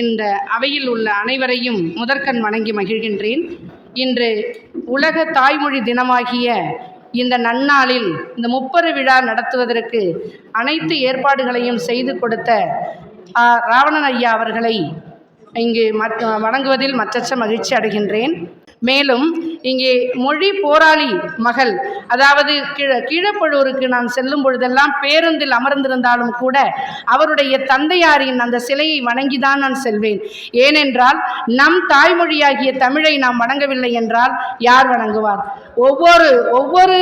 இந்த அவையில் உள்ள அனைவரையும் முதற்கண் வணங்கி மகிழ்கின்றேன். இன்று உலக தாய்மொழி தினமாகிய இந்த நன்னாளில் இந்த முப்பரு விழா நடத்துவதற்கு அனைத்து ஏற்பாடுகளையும் செய்து கொடுத்த ராவணன் ஐயா அவர்களை இங்கு வணங்குவதில் மச்சச்ச மகிழ்ச்சி அடைகின்றேன். மேலும் இங்கே மொழி போராளி மகள் அதாவது கீழ கீழப்பழூருக்கு நான் செல்லும் பொழுதெல்லாம் பேருந்தில் அமர்ந்திருந்தாலும் கூட அவருடைய தந்தையாரின் அந்த சிலையை வணங்கிதான் நான் செல்வேன். ஏனென்றால் நம் தாய்மொழியாகிய தமிழை நாம் வணங்கவில்லை என்றால் யார் வணங்குவார்? ஒவ்வொரு ஒவ்வொரு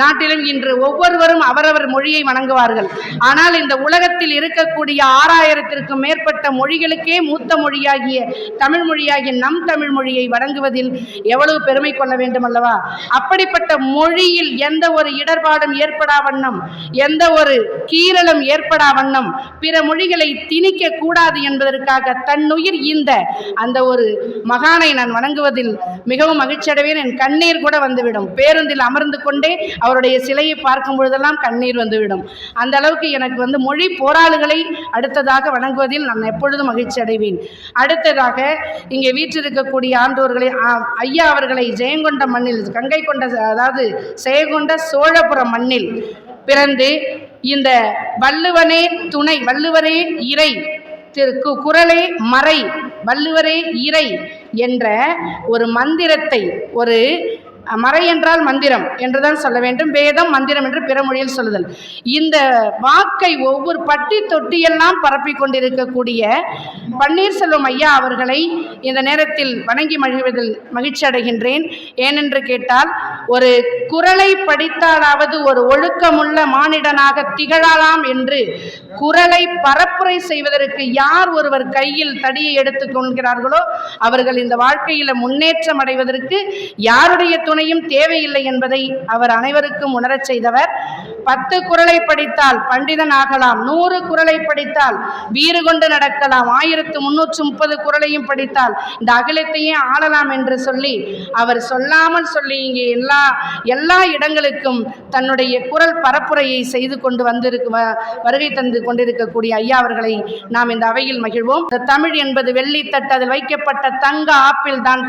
நாட்டிலும் இன்று ஒவ்வொருவரும் அவரவர் மொழியை வணங்குவார்கள். ஆனால் இந்த உலகத்தில் இருக்கக்கூடிய ஆறாயிரத்திற்கும் மேற்பட்ட மொழிகளுக்கே மூத்த மொழியாகிய தமிழ் மொழியாகிய நம் தமிழ் மொழியை வணங்குவதில் எவ்வளவு பெருமை கொள்ள வேண்டும் அல்லவா அப்படிப்பட்ட மொழியில் எந்த ஒரு இடர்பாடும் ஏற்படா வண்ணம் எந்த ஒரு கீரலும் ஏற்படா வண்ணம் பிற மொழிகளை திணிக்க கூடாது என்பதற்காக தன்னுயிர் ஈந்த அந்த ஒரு மகானை நான் வணங்குவதில் மிகவும் மகிழ்ச்சி அடைவேன் என் கண்ணீர் கூட வந்துவிடும். பேருந்தில் அமர்ந்து கொண்டே அவருடைய சிலையை பார்க்கும் பொழுதெல்லாம் கண்ணீர் வந்துவிடும். அந்த அளவுக்கு எனக்கு வந்து மொழி போராளிகளை அடுத்ததாக வணங்குவதில் நான் எப்பொழுதும் மகிழ்ச்சி அடைவேன் அடுத்ததாக இங்கே வீற்றிருக்கக்கூடிய ஆண்டோர்களை ஐயா அவர்களை ஜெயங்கொண்ட மண்ணில் கங்கை கொண்ட அதாவது ஜெயங்கொண்ட சோழபுரம் மண்ணில் பிறந்து இந்த வள்ளுவனே துணை வள்ளுவரே இறை திரு குரலே மறை வள்ளுவரே இறை என்ற ஒரு மந்திரத்தை ஒரு மறை என்றால் மந்திரம் என்றுதான் சொல்ல வேண்டும். வேதம் மந்திரம் என்று பிற மொழியில் சொல்லுதல். இந்த வாக்கை ஒவ்வொரு பட்டி தொட்டியெல்லாம் பரப்பி கொண்டிருக்கக்கூடிய பன்னீர்செல்வம் ஐயா அவர்களை இந்த நேரத்தில் வணங்கி மகிழ்வதில் மகிழ்ச்சி அடைகின்றேன். ஏனென்று கேட்டால் ஒரு குரலை படித்தாலாவது ஒரு ஒழுக்கமுள்ள மானிடனாக திகழலாம் என்று குரலை பரப்புரை செய்வதற்கு யார் ஒருவர் கையில் தடியை எடுத்துக் கொள்கிறார்களோ அவர்கள் இந்த வாழ்க்கையில் முன்னேற்றம் அடைவதற்கு யாருடைய துணையும் தேவையில்லை என்பதை அவர் அனைவருக்கும் உணரச் செய்தவர். பத்து குரலை படித்தால் பண்டிதன் ஆகலாம் நூறு குரலை படித்தால் வீறு கொண்டு நடக்கலாம் ஆயிரத்து முன்னூற்று முப்பது குரலையும் படித்தால் இந்த அகிலத்தையே ஆளலாம் என்று சொல்லி அவர் சொல்லாமல் சொல்லி இங்கே எல்லா எல்லா இடங்களுக்கும் தன்னுடைய குரல் பரப்புரையை செய்து கொண்டு வந்திருக்கு வருகை தந்து கொண்டிருக்கக்கூடிய ஐயா அவர்களை நாம் இந்த அவையில் மகிழ்வோம். இந்த தமிழ் என்பது வெள்ளித்தட்டு அதில் வைக்கப்பட்ட தங்க ஆப்பிள் தான்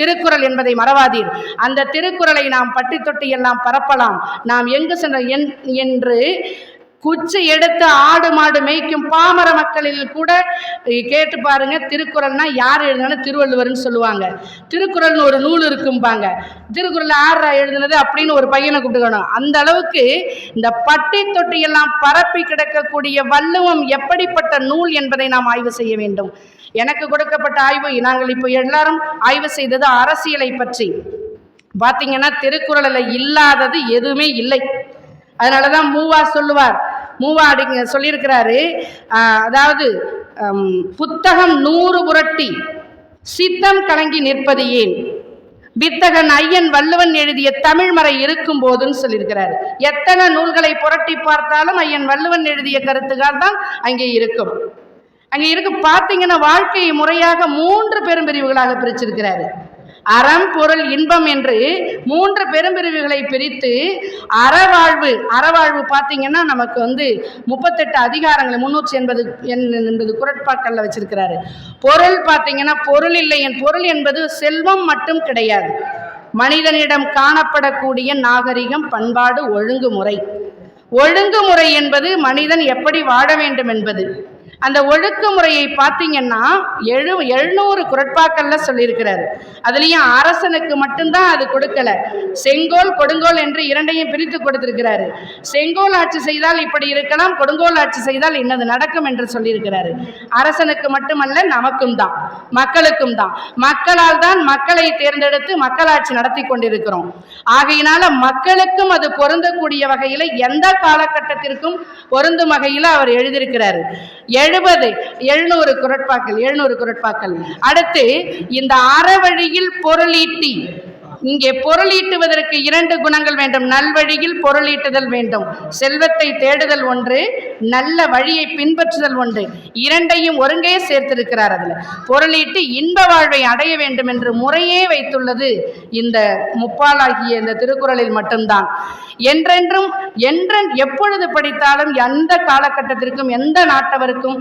திருக்குறள் என்பதை மறவாதீர். அந்த அந்த திருக்குறளை நாம் பட்டி தொட்டி எல்லாம் பரப்பலாம். நாம் எங்கு சென்ற என்- என்று குச்சி எடுத்து ஆடு மாடு மேய்க்கும் பாமர மக்களில் கூட கேட்டு பாருங்க திருக்குறள்னா யார் எழுதினாலும் திருவள்ளுவர்னு சொல்லுவாங்க. திருக்குறள்னு ஒரு நூல் இருக்கும்பாங்க. திருக்குறள் ஆறு எழுதுனது அப்படின்னு ஒரு பையனை கூப்பிட்டுக்கணும். அந்த அளவுக்கு இந்த பட்டி தொட்டியெல்லாம் பரப்பி கிடக்கக்கூடிய வள்ளுவம் எப்படிப்பட்ட நூல் என்பதை நாம் ஆய்வு செய்ய வேண்டும். எனக்கு கொடுக்கப்பட்ட ஆய்வு நாங்கள் இப்போ எல்லாரும் ஆய்வு செய்தது அரசியலை பற்றி. பார்த்தீங்கன்னா திருக்குறளில் இல்லாதது எதுவுமே இல்லை. அதனால தான் மூவா சொல்லுவார். மூவா அப்படிங்க சொல்லியிருக்கிறாரு. அதாவது புத்தகம் நூறு புரட்டி சித்தம் கலங்கி நிற்பது ஏன்? வித்தகன் ஐயன் வள்ளுவன் எழுதிய தமிழ்மறை இருக்கும் போதுன்னு சொல்லியிருக்கிறார். எத்தனை நூல்களை புரட்டி பார்த்தாலும் ஐயன் வள்ளுவன் எழுதிய கருத்துக்கள் தான் அங்கே இருக்கும். அங்கே இருக்கு பார்த்தீங்கன்னா வாழ்க்கையை முறையாக மூன்று பெரும்பிரிவுகளாக பிரிச்சிருக்கிறாரு. அறம் பொருள் இன்பம் என்று மூன்று பெரும்பிரிவுகளை பிரித்து அறவாழ்வு அறவாழ்வு பார்த்தீங்கன்னா நமக்கு வந்து முப்பத்தெட்டு அதிகாரங்களை முன்னூற்றி எண்பது என்பது குரட்பாக்கல்ல வச்சிருக்கிறாரு. பொருள் பார்த்தீங்கன்னா பொருள் இல்லை என் பொருள் என்பது செல்வம் மட்டும் கிடையாது. மனிதனிடம் காணப்படக்கூடிய நாகரிகம் பண்பாடு ஒழுங்குமுறை. ஒழுங்குமுறை என்பது மனிதன் எப்படி வாழ வேண்டும் என்பது. அந்த ஒழுக்குமுறையை பார்த்தீங்கன்னா எழு எழுநூறு குரட்பாக்கள்ல சொல்லியிருக்கிறாரு. அதுலேயும் அரசனுக்கு மட்டும்தான் அது கொடுக்கல. செங்கோல் கொடுங்கோல் என்று இரண்டையும் பிரித்து கொடுத்திருக்கிறாரு. செங்கோல் ஆட்சி செய்தால் இப்படி இருக்கலாம் கொடுங்கோல் ஆட்சி செய்தால் இன்னது நடக்கும் என்று சொல்லியிருக்கிறாரு. அரசனுக்கு மட்டுமல்ல நமக்கும் தான் மக்களுக்கும் தான். மக்களால் தான் மக்களை தேர்ந்தெடுத்து மக்களாட்சி நடத்தி கொண்டிருக்கிறோம். ஆகையினால மக்களுக்கும் அது பொருந்தக்கூடிய வகையில் எந்த காலகட்டத்திற்கும் பொருந்தும் வகையில் அவர் எழுதியிருக்கிறாரு. எழுபது. எழுநூறு குரட்பாக்கள் எழுநூறு குரட்பாக்கள். அடுத்து இந்த அறவழியில் பொருளீட்டி. இங்கே பொருளீட்டுவதற்கு இரண்டு குணங்கள் வேண்டும். நல்வழியில் பொருளீட்டுதல் வேண்டும். செல்வத்தை தேடுதல் ஒன்று நல்ல வழியை பின்பற்றுதல் ஒன்று. இரண்டையும் ஒருங்கே சேர்த்திருக்கிறார் அதில். பொருளீட்டு இன்ப வாழ்வை அடைய வேண்டும் என்று முறையே வைத்துள்ளது இந்த முப்பாலாகிய இந்த திருக்குறளில் மட்டும்தான். என்றென்றும் என்றென் எப்பொழுது படித்தாலும் எந்த காலகட்டத்திற்கும் எந்த நாட்டவருக்கும்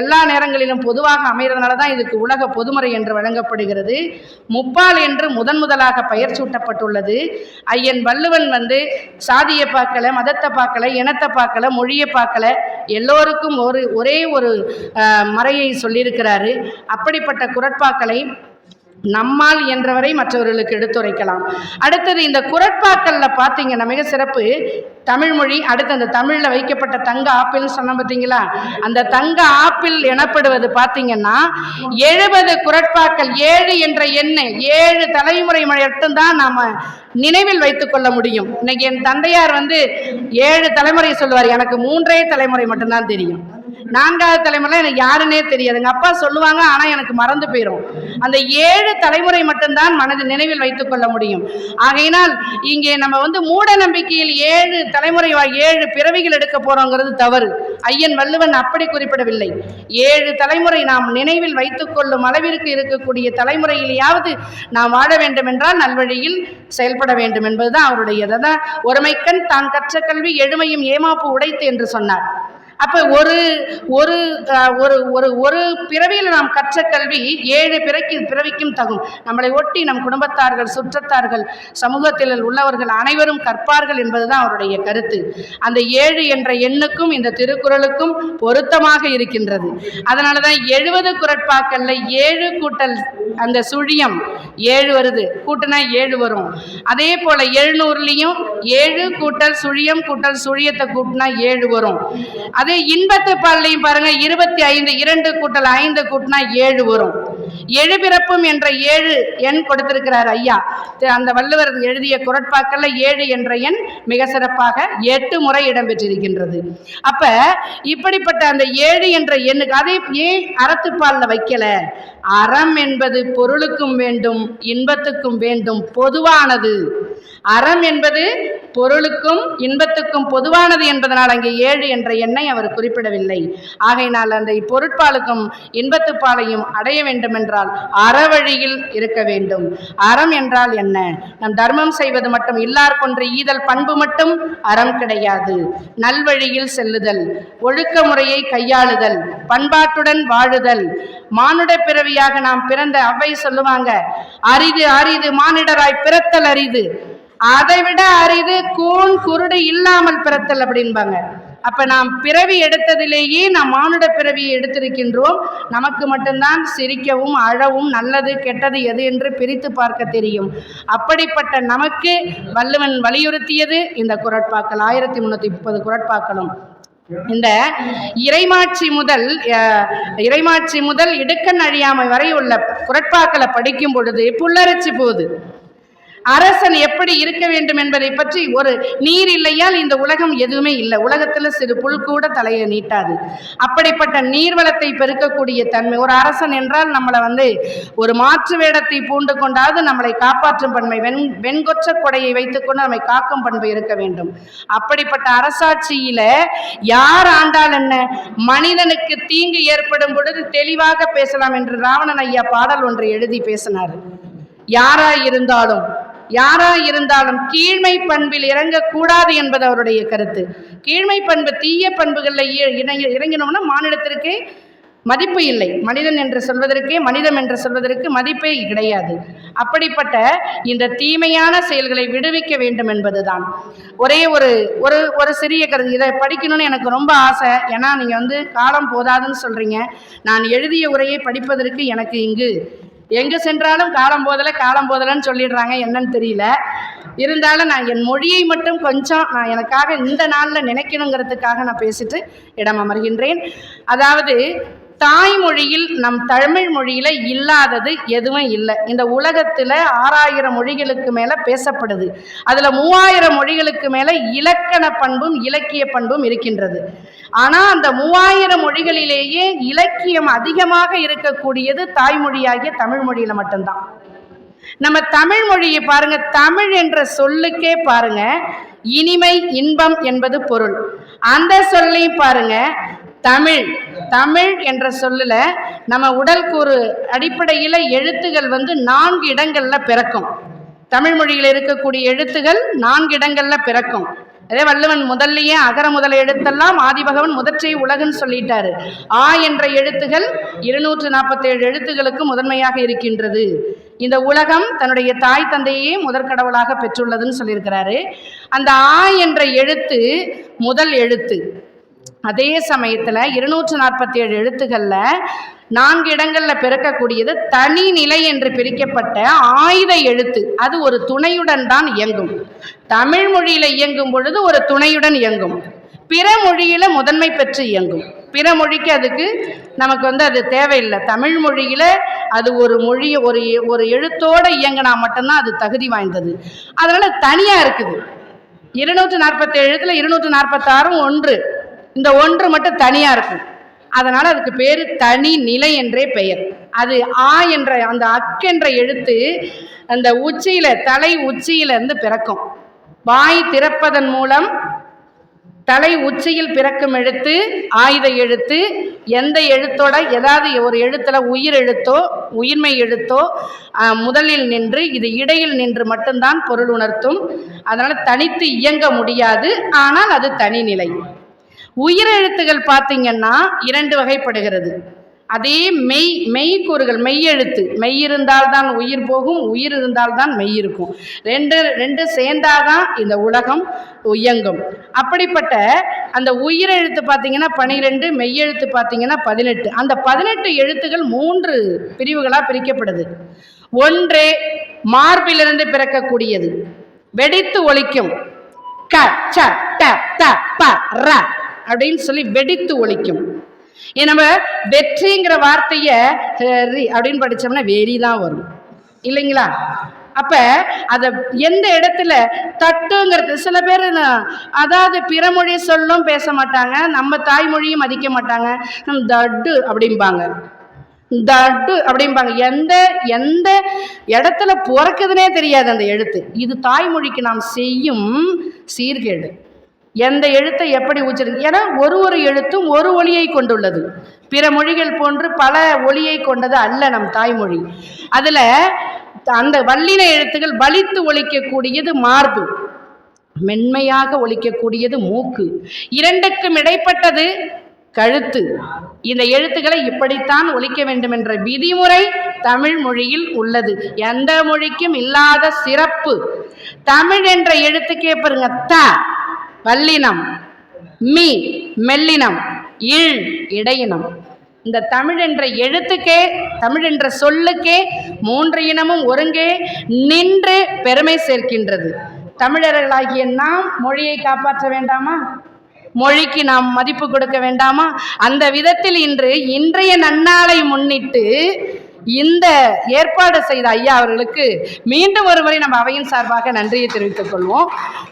எல்லா நேரங்களிலும் பொதுவாக அமைகிறதுனால தான் இதுக்கு உலக பொதுமுறை என்று வழங்கப்படுகிறது. முப்பால் என்று முதன் முதலாக பயிர் சூட்டப்பட்டுள்ளது. ஐயன் வள்ளுவன் வந்து சாதியை பார்க்கல மதத்தை பார்க்கல இனத்தை பார்க்கல மொழியை பார்க்கல எல்லோருக்கும் ஒரு ஒரே ஒரு மறையை சொல்லியிருக்கிறாரு. அப்படிப்பட்ட குரட்பாக்களை நம்மால் என்றவரை மற்றவர்களுக்கு எடுத்துரைக்கலாம். அடுத்தது இந்த குரட்பாக்கள்ல பார்த்தீங்கன்னா மிக சிறப்பு தமிழ்மொழி அடுத்து அந்த தமிழில் வைக்கப்பட்ட தங்க ஆப்பிள்னு சொன்ன பார்த்தீங்களா அந்த தங்க ஆப்பிள் எனப்படுவது பார்த்தீங்கன்னா எழுபது குரட்பாக்கள் ஏழு என்ற எண்ணை ஏழு தலைமுறை மட்டும்தான் நாம் நினைவில் வைத்து கொள்ள முடியும். இன்னைக்கு என் தந்தையார் வந்து ஏழு தலைமுறை சொல்லுவார் எனக்கு மூன்றே தலைமுறை மட்டும்தான் தெரியும். நான்காவது தலைமுறை எனக்கு யாருன்னே தெரியாது எங்கள் அப்பா சொல்லுவாங்க ஆனால் எனக்கு மறந்து போயிடும் அந்த ஏழு தலைமுறை மட்டும்தான் மனது நினைவில் வைத்துக் கொள்ள முடியும். ஆகையினால் இங்கே நம்ம வந்து மூட நம்பிக்கையில் ஏழு தலைமுறை ஏழு பிறவிகள் எடுக்க போறோங்கிறது தவறு. ஐயன் வள்ளுவன் அப்படி குறிப்பிடவில்லை. ஏழு தலைமுறை நாம் நினைவில் வைத்துக் கொள்ளும் அளவிற்கு இருக்கக்கூடிய தலைமுறையிலேயாவது நாம் வாழ வேண்டும் என்றால் நல்வழியில் செயல்பட வேண்டும் என்பதுதான் அவருடைய தான் ஒருமைக்கண் தான் கற்ற கல்வி எழுமையும் ஏமாப்பு உடைத்து என்று சொன்னார். அப்ப ஒரு ஒரு ஒரு ஒரு ஒரு பிறவியில் நாம் கற்ற கல்வி ஏழு பிறக்கி பிறவிக்கும் தகும். நம்மளை ஒட்டி நம் குடும்பத்தார்கள் சுற்றத்தார்கள் சமூகத்தில் உள்ளவர்கள் அனைவரும் கற்பார்கள் என்பதுதான் அவருடைய கருத்து. அந்த ஏழு என்ற எண்ணுக்கும் இந்த திருக்குறளுக்கும் பொருத்தமாக இருக்கின்றது. அதனால தான் எழுபது குரட்பாக்கள்ல ஏழு கூட்டல் அந்த சுழியம் ஏழு வருது. கூட்டுனா ஏழு வரும். அதே போல் எழுநூறுலையும் ஏழு கூட்டல் சுழியம் கூட்டல் சுழியத்தை கூட்டினா ஏழு வரும். அதே இன்பத்து பால்லையும் பாருங்கள் இருபத்தி ஐந்து இரண்டு கூட்டல் ஐந்து கூட்டினா ஏழு வரும். எழுபிறப்பும் என்ற ஏழு எண் கொடுத்திருக்கிறார் ஐயா. அந்த வள்ளுவர் எழுதிய குரட்பாக்கள்ல ஏழு என்ற எண் மிக சிறப்பாக எட்டு முறை இடம்பெற்றிருக்கின்றது. அப்ப இப்படிப்பட்ட அந்த ஏழு என்ற எண்ணுக்கு அதை ஏன் அறத்துப்பால்ல வைக்கல? அறம் என்பது பொருளுக்கும் வேண்டும் இன்பத்துக்கும் வேண்டும் பொதுவானது. அறம் என்பது பொருளுக்கும் இன்பத்துக்கும் பொதுவானது என்பதனால் அங்கே ஏழு என்ற எண்ணை அவர் குறிப்பிடவில்லை. ஆகையினால் அந்த பொருட்பாலுக்கும் இன்பத்துப்பாலையும் அடைய வேண்டுமென்றால் அறவழியில் இருக்க வேண்டும். அறம் என்றால் என்ன? நம் தர்மம் செய்வது மட்டும் இல்லார் கொன்று ஈதல் பண்பு மட்டும் அறம் கிடையாது. நல்வழியில் செல்லுதல் ஒழுக்க முறையை கையாளுதல் பண்பாட்டுடன் வாழுதல். மானுட பிறவியாக நாம் பிறந்த அவ்வை சொல்லுவாங்க அரிது அரிது மானிடராய் பிறத்தல் அரிது. அதை விட அரிது கூன் குருடு இல்லாமல் பிறத்தல் அப்படின்பாங்க அப்ப நாம் பிறவி எடுத்ததிலேயே நாம் மானுட பிறவியை எடுத்திருக்கின்றோம். நமக்கு மட்டும்தான் சிரிக்கவும் அழவும் நல்லது கெட்டது எது என்று பிரித்து பார்க்க தெரியும். அப்படிப்பட்ட நமக்கு வள்ளுவன் வலியுறுத்தியது இந்த குரட்பாக்கள் ஆயிரத்தி முன்னூத்தி முப்பது குரட்பாக்களும். இந்த இறைமாட்சி முதல் இறைமாட்சி முதல் இடுக்கன் அழியாமை வரை உள்ள குரட்பாக்களை படிக்கும் பொழுது புல்லரிச்சு போகுது. அரசன் எப்படி இருக்க வேண்டும் என்பதை பற்றி ஒரு நீர் இல்லையால் இந்த உலகம் எதுவுமே இல்லை. உலகத்துல சிறு புல் கூட தலையை நீட்டாது. அப்படிப்பட்ட நீர்வளத்தை பெருக்கக்கூடிய தன்மை ஒரு அரசன் என்றால் நம்மளை வந்து ஒரு மாற்று வேடத்தை பூண்டு கொண்டாவது நம்மளை காப்பாற்றும் பண்மை வெண் வெண்கொற்ற கொடையை வைத்துக்கொண்டு நம்மை காக்கும் பண்பு இருக்க வேண்டும். அப்படிப்பட்ட அரசாட்சியில யார் ஆண்டால் என்ன? மனிதனுக்கு தீங்கு ஏற்படும் பொழுது தெளிவாக பேசலாம் என்று ராவணன் ஐயா பாடல் ஒன்று எழுதி பேசினார். யாரா இருந்தாலும் யாராக இருந்தாலும் கீழ்மை பண்பில் இறங்கக்கூடாது என்பது அவருடைய கருத்து. கீழ்மை பண்பு தீய பண்புகளில் இ- இறங்கி இறங்கினோம்னா மாநிலத்திற்கே மதிப்பு இல்லை. மனிதன் என்று சொல்வதற்கே மனிதம் என்று சொல்வதற்கு மதிப்பே கிடையாது. அப்படிப்பட்ட இந்த தீமையான செயல்களை விடுவிக்க வேண்டும் என்பதுதான். ஒரே ஒரு ஒரு ஒரு சிறிய கருத்து. இதை படிக்கணும்னு எனக்கு ரொம்ப ஆசை. ஏன்னா நீங்கள் வந்து காலம் போதாதுன்னு சொல்கிறீங்க நான் எழுதிய உரையை படிப்பதற்கு எனக்கு இங்கு எங்கே சென்றாலும் காலம் போதலை காலம் போதலைன்னு சொல்லிடுறாங்க. என்னன்னு தெரியல. இருந்தாலும் நான் என் மொழியை மட்டும் கொஞ்சம் நான் எனக்காக இந்த நாளில் நினைக்கணுங்கிறதுக்காக நான் பேசிட்டு இடம் அமர்கின்றேன். அதாவது தாய்மொழியில் நம் தமிழ் மொழியில் இல்லாதது எதுவும் இல்லை. இந்த உலகத்தில் ஆறாயிரம் மொழிகளுக்கு மேலே பேசப்படுது. அதில் மூவாயிரம் மொழிகளுக்கு மேலே இலக்கண பண்பும் இலக்கிய பண்பும் இருக்கின்றது. ஆனா அந்த மூவாயிரம் மொழிகளிலேயே இலக்கியம் அதிகமாக இருக்கக்கூடியது தாய்மொழியாகிய தமிழ் மொழியில மட்டும்தான். நம்ம தமிழ் மொழியை பாருங்க தமிழ் என்ற சொல்லுக்கே பாருங்க இனிமை இன்பம் என்பது பொருள். அந்த சொல்லையும் பாருங்க தமிழ் தமிழ் என்ற சொல்லில் நம்ம உடல் கூறு அடிப்படையில் எழுத்துகள் வந்து நான்கு இடங்களில் பிறக்கும். தமிழ் மொழியில் இருக்கக்கூடிய எழுத்துகள் நான்கு இடங்களில் பிறக்கும். அதே வள்ளுவன் முதல்லையே அகர முதல எழுத்தெல்லாம் ஆதிபகவன் முதற்றை உலகுன்னு சொல்லிட்டாரு. ஆ என்ற எழுத்துகள் இருநூற்று நாற்பத்தேழு எழுத்துகளுக்கு முதன்மையாக இருக்கின்றது. இந்த உலகம் தன்னுடைய தாய் தந்தையே முதற்கடவுளாக பெற்றுள்ளதுன்னு சொல்லியிருக்கிறாரு. அந்த ஆ என்ற எழுத்து முதல் எழுத்து. அதே சமயத்தில் இருநூற்று நாற்பத்தி ஏழு எழுத்துக்களில் நான்கு இடங்களில் பிறக்கக்கூடியது தனி நிலை என்று பிரிக்கப்பட்ட ஆயுத எழுத்து. அது ஒரு துணையுடன் தான் இயங்கும். தமிழ் மொழியில் இயங்கும் பொழுது ஒரு துணையுடன் இயங்கும். பிற மொழியில் முதன்மை பெற்று இயங்கும். பிற மொழிக்கு அதுக்கு நமக்கு வந்து அது தேவையில்லை. தமிழ் மொழியில் அது ஒரு மொழி ஒரு ஒரு எழுத்தோடு இயங்கினா மட்டும்தான் அது தகுதி வாய்ந்தது. அதனால் தனியாக இருக்குது. இருநூற்று நாற்பத்தேழு எழுத்துல இருநூற்று நாற்பத்தாறும் ஒன்று. இந்த ஒன்று மட்டும் தனியாக இருக்கும். அதனால் அதுக்கு பேர் தனி நிலை என்றே பெயர். அது ஆ என்ற அந்த அக்கென்ற எழுத்து அந்த உச்சியில் தலை உச்சியிலிருந்து பிறக்கும். வாய் திறப்பதன் மூலம் தலை உச்சியில் பிறக்கும் எழுத்து ஆயுத எழுத்து எந்த எழுத்தோட ஏதாவது ஒரு எழுத்தில் உயிர் எழுத்தோ உயிர்மை எழுத்தோ முதலில் நின்று இது இடையில் நின்று மட்டும்தான் பொருள் உணர்த்தும். அதனால் தனித்து இயங்க முடியாது ஆனால் அது தனிநிலை உயிரெழுத்துகள் பார்த்தீங்கன்னா இரண்டு வகைப்படுகிறது. அதே மெய் மெய்க்கூறுகள் மெய்யெழுத்து மெய் இருந்தால்தான் உயிர் போகும் உயிர் இருந்தால்தான் மெய் இருக்கும். ரெண்டு ரெண்டு சேர்ந்தாதான் இந்த உலகம் இயங்கும். அப்படிப்பட்ட அந்த உயிரெழுத்து பார்த்தீங்கன்னா பனிரெண்டு மெய்யெழுத்து பார்த்தீங்கன்னா பதினெட்டு. அந்த பதினெட்டு எழுத்துகள் மூன்று பிரிவுகளாக பிரிக்கப்படுது. ஒன்று மார்பிலிருந்து பிறக்கக்கூடியது. வெடித்து ஒழிக்கும் க ச ட த ப ர. அப்படின்னு சொல்லி வெடித்து ஒழிக்கும். நம்ம வெற்றிங்கிற வார்த்தைய அப்படின்னு படிச்சோம்னா வெறி தான் வரும். இல்லைங்களா? அப்ப அத எந்த இடத்துல தட்டுங்கிறது சில பேர் அதாவது பிற மொழி சொல்லும் பேச மாட்டாங்க நம்ம தாய்மொழியும் மதிக்க மாட்டாங்க. நம் தட்டு அப்படிம்பாங்க. தட்டு அப்படிம்பாங்க. எந்த எந்த இடத்துல பிறக்குதுன்னே தெரியாது அந்த எழுத்து. இது தாய்மொழிக்கு நாம் செய்யும் சீர்கேடு. எந்த எழுத்தை எப்படி உச்சரி ஏன்னா ஒரு ஒரு எழுத்தும் ஒரு ஒளியை கொண்டுள்ளது. பிற மொழிகள் போன்று பல ஒளியை கொண்டது அல்ல நம் தாய்மொழி. அதில் அந்த வல்லின எழுத்துகள் வலித்து ஒழிக்கக்கூடியது மார்பு மென்மையாக ஒழிக்கக்கூடியது மூக்கு. இரண்டுக்கும் இடைப்பட்டது கழுத்து. இந்த எழுத்துக்களை இப்படித்தான் ஒழிக்க வேண்டும் என்ற விதிமுறை தமிழ் மொழியில் உள்ளது. எந்த மொழிக்கும் இல்லாத சிறப்பு. தமிழ் என்ற எழுத்துக்கே பாருங்க த. வல்லினம் மீ மெல்லினம் இழ் இடையினம். இந்த தமிழ் என்ற எழுத்துக்கே தமிழ் என்ற சொல்லுக்கே மூன்று இனமும் ஒருங்கே நின்று பெருமை சேர்க்கின்றது. தமிழர்களாகிய நாம் மொழியை காப்பாற்ற வேண்டாமா? மொழிக்கு நாம் மதிப்பு கொடுக்க வேண்டாமா? அந்த விதத்தில் இன்று இன்றைய நன்னாளை முன்னிட்டு இந்த ஏற்பாடு செய்த ஐயா அவர்களுக்கு மீண்டும் ஒருமுறை நம்ம அவையின் சார்பாக நன்றியை தெரிவித்துக் கொள்வோம்.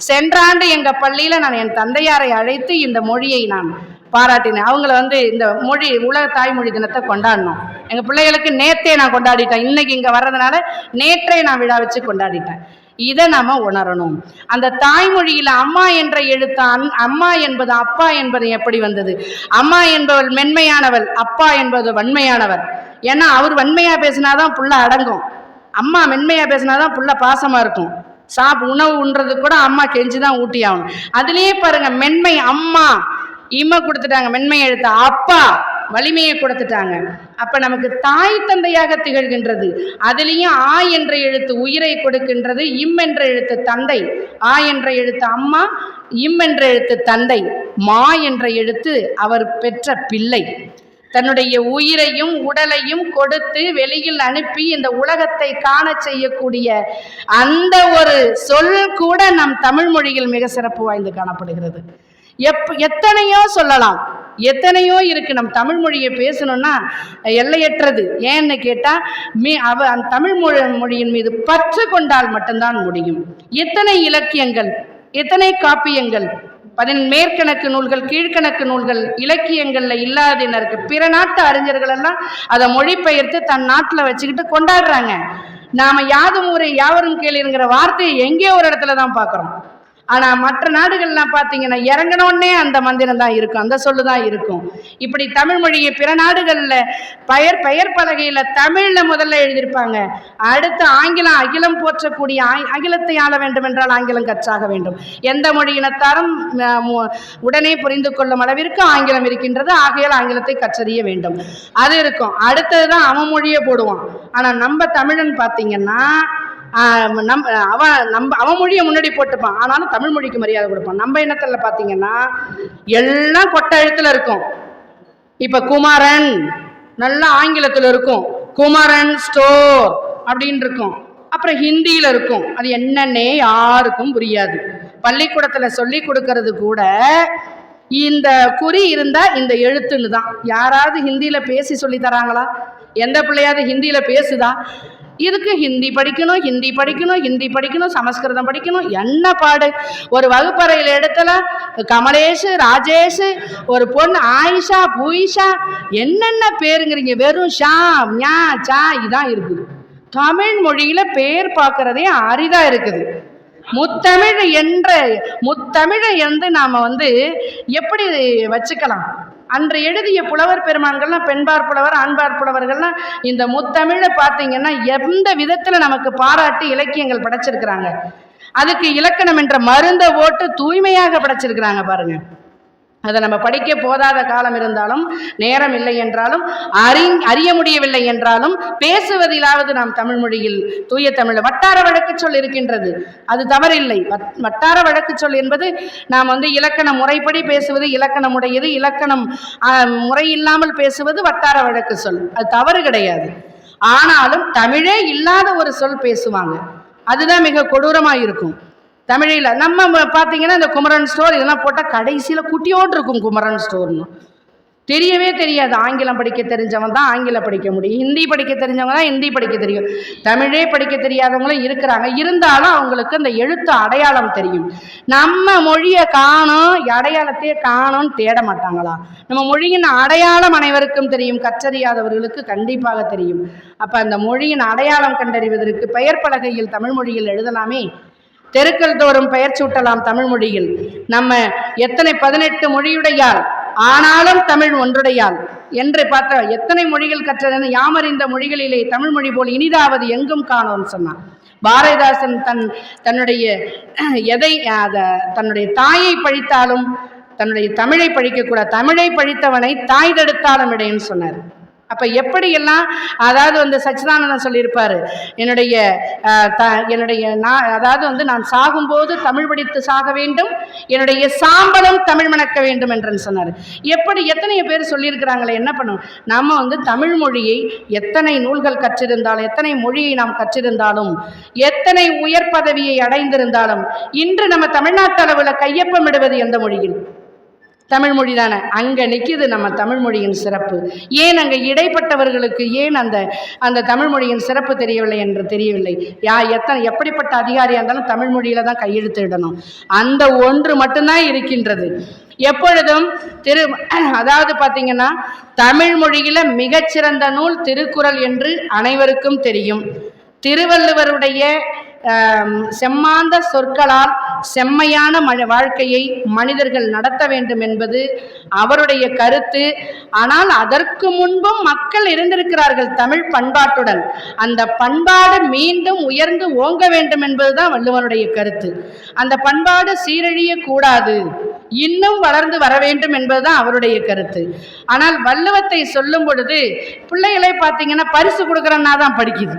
சென்ற ஆண்டு எங்கள் பள்ளியில் நான் என் தந்தையாரை அழைத்து இந்த மொழியை நான் பாராட்டினேன். அவங்கள வந்து இந்த மொழி உலக தாய்மொழி தினத்தை கொண்டாடினோம். எங்கள் பிள்ளைகளுக்கு நேத்தே நான் கொண்டாடிட்டேன். இன்னைக்கு இங்கே வர்றதுனால நேற்றே நான் விழா வச்சு கொண்டாடிட்டேன். இதை நாம உணரணும். அந்த தாய்மொழியில் அம்மா என்ற எழுத்தான் அம்மா என்பது அப்பா என்பது எப்படி வந்தது? அம்மா என்பவள் மென்மையானவள் அப்பா என்பது வன்மையானவர் ஏன்னா அவர் வன்மையாக பேசினாதான் புள்ள அடங்கும். அம்மா மென்மையாக பேசினாதான் புள்ள பாசமாக இருக்கும். சாப் உணவு உண்றது கூட அம்மா கெஞ்சி தான் ஊட்டி ஆகணும் அதுலேயே பாருங்க மென்மை அம்மா. இம்மை கொடுத்துட்டாங்க மென்மை எழுத்த அப்பா வலிமையை கொடுத்துட்டாங்க. அப்ப நமக்கு தாய் தந்தையாக திகழ்கின்றது. அதுலேயும் ஆ என்ற எழுத்து உயிரை கொடுக்கின்றது இம் என்ற எழுத்து தந்தை ஆ என்ற எழுத்து அம்மா இம் என்ற எழுத்து தந்தை மா என்ற எழுத்து அவர் பெற்ற பிள்ளை. தன்னுடைய உயிரையும் உடலையும் கொடுத்து வெளியில் அனுப்பி இந்த உலகத்தை காண செய்யக்கூடிய அந்த ஒரு சொல் கூட நம் தமிழ் மொழியில் மிக சிறப்பு வாய்ந்து காணப்படுகிறது. எப் எத்தனையோ சொல்லலாம். எத்தனையோ இருக்கு. நம் தமிழ் மொழியை பேசணும்னா எல்லையற்றது. ஏன்னு கேட்டா மீ அவ அந்த தமிழ் மொழி மொழியின் மீது பற்று கொண்டால் மட்டும்தான் முடியும். எத்தனை இலக்கியங்கள் எத்தனை காப்பியங்கள் பதின் மேற்கணக்கு நூல்கள் கீழ்க்கணக்கு நூல்கள் இலக்கியங்களில் இல்லாதன இருக்கு பிற நாட்டு அறிஞர்கள் எல்லாம் அதை மொழிபெயர்த்து தன் நாட்டில் வச்சுக்கிட்டு கொண்டாடுறாங்க. நாம யாதும் ஊரை யாவரும் கேளுங்கிற வார்த்தையை எங்கேயோ ஒரு இடத்துல தான் பார்க்குறோம். ஆனா மற்ற நாடுகள்லாம் பார்த்தீங்கன்னா இறங்கினோடனே அந்த மந்திரம் தான் இருக்கும். அந்த சொல்லு தான் இருக்கும். இப்படி தமிழ் மொழியை பிற நாடுகளில் பெயர் பெயர் பலகையில் தமிழில் முதல்ல எழுதியிருப்பாங்க. அடுத்து ஆங்கிலம் அகிலம் போற்றக்கூடிய ஆ- அகிலத்தை ஆள வேண்டும் என்றால் ஆங்கிலம் கற்றாக வேண்டும். எந்த மொழியினத்தாரும் உடனே புரிந்து கொள்ளும் அளவிற்கு ஆங்கிலம் இருக்கின்றது. ஆகையால் ஆங்கிலத்தை கற்றறிய வேண்டும். அது இருக்கும். அடுத்தது தான் அவன் மொழியே போடுவான். ஆனால் நம்ம தமிழன் பார்த்தீங்கன்னா நம் அவன் நம்ம அவன் மொழியை முன்னாடி போட்டுப்பான். ஆனாலும் தமிழ் மொழிக்கு மரியாதை கொடுப்பான். நம்ம இனத்தில் பார்த்தீங்கன்னா எல்லாம் கொட்ட எழுத்துல இருக்கும். இப்போ குமாரன் நல்லா ஆங்கிலத்தில் இருக்கும். குமரன் ஸ்டோர் அப்படின்னு இருக்கும். அப்புறம் ஹிந்தியில் இருக்கும். அது என்னன்னே யாருக்கும் புரியாது. பள்ளிக்கூடத்தில் சொல்லி கொடுக்கறது கூட இந்த குறி இருந்தால் இந்த எழுத்துன்னு தான். யாராவது ஹிந்தியில் பேசி சொல்லி தராங்களா? எந்த பிள்ளையாவது ஹிந்தியில் பேசுதா? இதுக்கு ஹிந்தி படிக்கணும் ஹிந்தி படிக்கணும் ஹிந்தி படிக்கணும் சமஸ்கிருதம் படிக்கணும். என்ன பாடு? ஒரு வகுப்பறையில் இடத்துல கமலேஷ் ராஜேஷ் ஒரு பொண்ணு ஆயிஷா பூயிஷா என்னென்ன பேருங்கிறீங்க? வெறும் ஷா ஞா சா இதான் இருக்குது. தமிழ் மொழியில பேர் பார்க்கறதே அரிதா இருக்குது. முத்தமிழ் என்ற முத்தமிழை என்று நாம வந்து எப்படி வச்சுக்கலாம்? அன்று எழுதிய புலவர் பெருமான்கள்லாம் பெண்பார் புலவர் ஆண்பார் புலவர்கள்லாம் இந்த முத்தமிழை பார்த்தீங்கன்னா எந்த விதத்தில் நமக்கு பாராட்டி இலக்கியங்கள் படைச்சிருக்கிறாங்க? அதுக்கு இலக்கணம் என்ற மருந்தை ஓட்டு தூய்மையாக படைச்சிருக்கிறாங்க பாருங்க. அதை நம்ம படிக்க போதாத காலம் இருந்தாலும் நேரம் இல்லை என்றாலும் அறி அறிய முடியவில்லை என்றாலும் பேசுவதிலாவது நாம் தமிழ் மொழியில் தூய தமிழ் வட்டார வழக்கு சொல் இருக்கின்றது. அது தவறில்லை. வட்- வட்டார வழக்கு சொல் என்பது நாம் வந்து இலக்கண முறைப்படி பேசுவது இலக்கணம் உடையது இலக்கணம் முறை இல்லாமல் பேசுவது வட்டார வழக்கு சொல். அது தவறு கிடையாது. ஆனாலும் தமிழே இல்லாத ஒரு சொல் பேசுவாங்க. அதுதான் மிக கொடூரமாக இருக்கும் தமிழில். நம்ம பார்த்தீங்கன்னா இந்த குமரன் ஸ்டோர் இதெல்லாம் போட்டால் கடைசியில் குட்டியோடு இருக்கும் குமரன் ஸ்டோர்னு. தெரியவே தெரியாது. ஆங்கிலம் படிக்க தெரிஞ்சவன் தான் ஆங்கிலம் படிக்க முடியும். ஹிந்தி படிக்க தெரிஞ்சவங்க தான் ஹிந்தி படிக்க தெரியும். தமிழே படிக்க தெரியாதவங்களும் இருக்கிறாங்க. இருந்தாலும் அவங்களுக்கு அந்த எழுத்து அடையாளம் தெரியும். நம்ம மொழியை காணோம் அடையாளத்தையே காணும்னு தேட மாட்டாங்களா? நம்ம மொழியின் அடையாளம் அனைவருக்கும் தெரியும். கற்றறியாதவர்களுக்கு கண்டிப்பாக தெரியும். அப்போ அந்த மொழியின் அடையாளம் கண்டறிவதற்கு பெயர் பலகையில் தமிழ் மொழியில் எழுதலாமே? தெருக்கள் தோறும் பெயர் சூட்டலாம் தமிழ் மொழியில். நம்ம எத்தனை பதினெட்டு மொழியுடையால் ஆனாலும் தமிழ் ஒன்றுடையால். என்று பார்த்த எத்தனை மொழிகள் கற்றதென யாமறிந்த மொழிகளிலே தமிழ் மொழி போல் இனிதாவது எங்கும் காணோம்னு சொன்னான் பாரதிதாசன் தன் தன்னுடைய எதை தன்னுடைய தாயை பழித்தாலும் தன்னுடைய தமிழை பழிக்கக்கூடாது தமிழை பழித்தவனை தாய் தடுத்தாலும் இடையன்னு சொன்னார். அப்ப எப்படியெல்லாம் அதாவது வந்து சச்சிதானந்தன் சொல்லியிருப்பாரு என்னுடைய த என்னுடைய நான் அதாவது வந்து நான் சாகும்போது தமிழ் படித்து சாக வேண்டும் என்னுடைய சாம்பலும் தமிழ் மணக்க வேண்டும் என்று சொன்னார். எப்படி எத்தனையோ பேர் சொல்லியிருக்கிறாங்களே என்ன பண்ணும்? நம்ம வந்து தமிழ் மொழியை எத்தனை நூல்கள் கற்றிருந்தாலும் எத்தனை மொழியை நாம் கற்றிருந்தாலும் எத்தனை உயர் பதவியை அடைந்திருந்தாலும் இன்று நம்ம தமிழ்நாட்டு அளவில் கையொப்பமிடுவது எந்த மொழியில்? தமிழ் மொழி தானே? அங்கே நிற்கிது நம்ம தமிழ் மொழியின் சிறப்பு. ஏன் அங்கே இடைப்பட்டவர்களுக்கு ஏன் அந்த அந்த தமிழ் மொழியின் சிறப்பு தெரியவில்லை என்று தெரியவில்லை? யா எத்தனை எப்படிப்பட்ட அதிகாரியாக இருந்தாலும் தமிழ் மொழியில தான் கையெழுத்திடணும் அந்த ஒன்று மட்டும்தான் இருக்கின்றது. எப்பொழுதும் திரு அதாவது பார்த்தீங்கன்னா தமிழ்மொழியில் மிகச்சிறந்த நூல் திருக்குறள் என்று அனைவருக்கும் தெரியும். திருவள்ளுவருடைய செம்மாந்த சொற்களால் செம்மையான ம வாழ்க்கையை மனிதர்கள் நடத்த வேண்டும் என்பது அவருடைய கருத்து. ஆனால் அதற்கு முன்பும் மக்கள் இருந்திருக்கிறார்கள் தமிழ் பண்பாட்டுடன். அந்த பண்பாடு மீண்டும் உயர்ந்து ஓங்க வேண்டும் என்பதுதான் வள்ளுவனுடைய கருத்து. அந்த பண்பாடு சீரழிய கூடாது இன்னும் வளர்ந்து வர வேண்டும் என்பதுதான் அவருடைய கருத்து. ஆனால் வள்ளுவத்தை சொல்லும் பொழுது பிள்ளைகளை பார்த்தீங்கன்னா பரிசு கொடுக்குறன்னா தான் படிக்குது.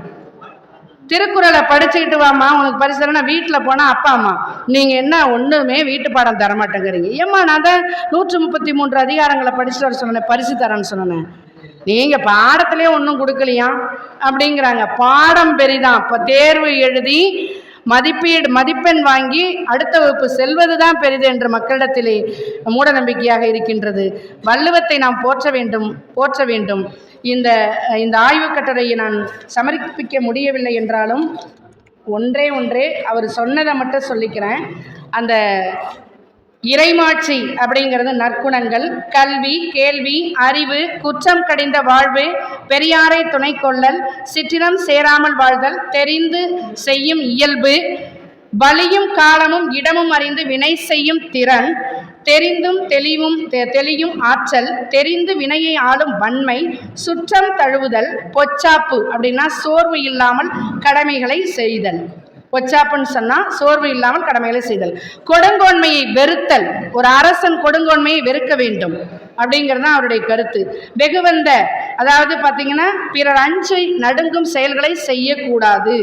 திருக்குறளை படிச்சுக்கிட்டு வாம்மா உனக்கு பரிசு தரேன்னா வீட்டில் போனால் அப்பா அம்மா. நீங்கள் என்ன ஒன்றுமே வீட்டு பாடம் தர மாட்டேங்கிறீங்க ஏம்மா நான் தான் நூற்று முப்பத்தி மூன்று அதிகாரங்களை படிச்சுட்டு வர சொன்னேன் பரிசு தரேன்னு சொன்னேன். நீங்கள் பாடத்திலே ஒன்றும் கொடுக்கலையா? அப்படிங்கிறாங்க. பாடம் பெரிதான் இப்போ தேர்வு எழுதி மதிப்பீடு மதிப்பெண் வாங்கி அடுத்த வகுப்பு செல்வது தான் பெரிது என்று மக்களிடத்திலே மூட நம்பிக்கையாக இருக்கின்றது. வள்ளுவத்தை நாம் போற்ற வேண்டும் போற்ற வேண்டும். இந்த இந்த ஆய்வுக் கட்டுரையை நான் சமர்ப்பிக்க முடியவில்லை என்றாலும் ஒன்றே ஒன்றே அவர் சொன்னதை மட்டும் சொல்லிக்கிறேன். அந்த இறைமாட்சி அப்படிங்கிறது நற்குணங்கள் கல்வி கேள்வி அறிவு குற்றம் கடிந்த வாழ்வு பெரியாரை துணை கொள்ளல் சிற்றினம் சேராமல் வாழ்தல் தெரிந்து செய்யும் இயல்பு வலியும் காலமும் இடமும் அறிந்து வினை செய்யும் திறன் தெரிந்தும் தெளிவும் தெ- தெளியும் ஆற்றல் தெரிந்து வினையை ஆளும் வன்மை சுற்றம் தழுவுதல் பொச்சாப்பு அப்படின்னா சோர்வு இல்லாமல் கடமைகளை செய்தல். பொச்சாப்புன்னு சொன்னால் சோர்வு இல்லாமல் கடமைகளை செய்தல். கொடுங்கோன்மையை வெறுத்தல். ஒரு அரசன் கொடுங்கோன்மையை வெறுக்க வேண்டும். அப்படிங்கிறது தான் அவருடைய கருத்து. வெகுவந்த அதாவது பார்த்தீங்கன்னா பிறர் அஞ்சு நடுங்கும் செயல்களை செய்யக்கூடாது.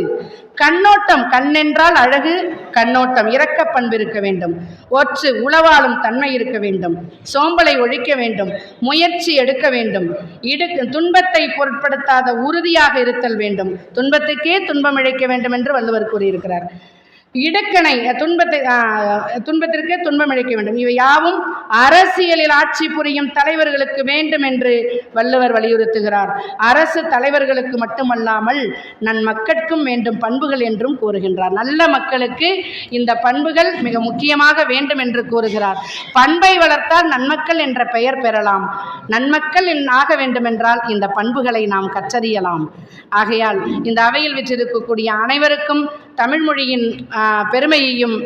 கண்ணோட்டம் கண்ணென்றால் அழகு கண்ணோட்டம் இரக்க பண்பு இருக்க வேண்டும். ஒற்று உளவாளும் தன்மை இருக்க வேண்டும். சோம்பலை ஒழிக்க வேண்டும். முயற்சி எடுக்க வேண்டும். இடுக்கு துன்பத்தை பொருட்படுத்தாத உறுதியாக இருத்தல் வேண்டும். துன்பத்துக்கே துன்பம் இழைக்க வேண்டும் என்று வள்ளுவர் கூறியிருக்கிறார். இடக்கணை துன்பத்தை துன்பத்திற்கு துன்பம் இழைக்க வேண்டும். இவை யாவும் அரசியலில் ஆட்சி புரியும் தலைவர்களுக்கு வேண்டும் என்று வள்ளுவர் வலியுறுத்துகிறார். அரசு தலைவர்களுக்கு மட்டுமல்லாமல் நன் மக்கட்கும் வேண்டும் பண்புகள் என்றும் கூறுகின்றார். நல்ல மக்களுக்கு இந்த பண்புகள் மிக முக்கியமாக வேண்டும் என்று கூறுகிறார். பண்பை வளர்த்தால் நன்மக்கள் என்ற பெயர் பெறலாம். நன்மக்கள் ஆக வேண்டுமென்றால் இந்த பண்புகளை நாம் கற்றறியலாம். ஆகையால் இந்த அவையில் விற்றிருக்கக்கூடிய அனைவருக்கும் தமிழ்மொழியின் பெருமையையும்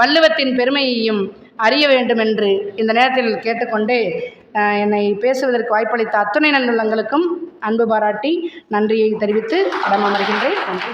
வள்ளுவத்தின் பெருமையையும் அறிய வேண்டும் என்று இந்த நேரத்தில் கேட்டுக்கொண்டு என்னை பேசுவதற்கு வாய்ப்பளித்த அத்துணை நல்லுள்ளங்களுக்கும் அன்பு பாராட்டி நன்றியை தெரிவித்து இடமமர்கின்றேன் நன்றி.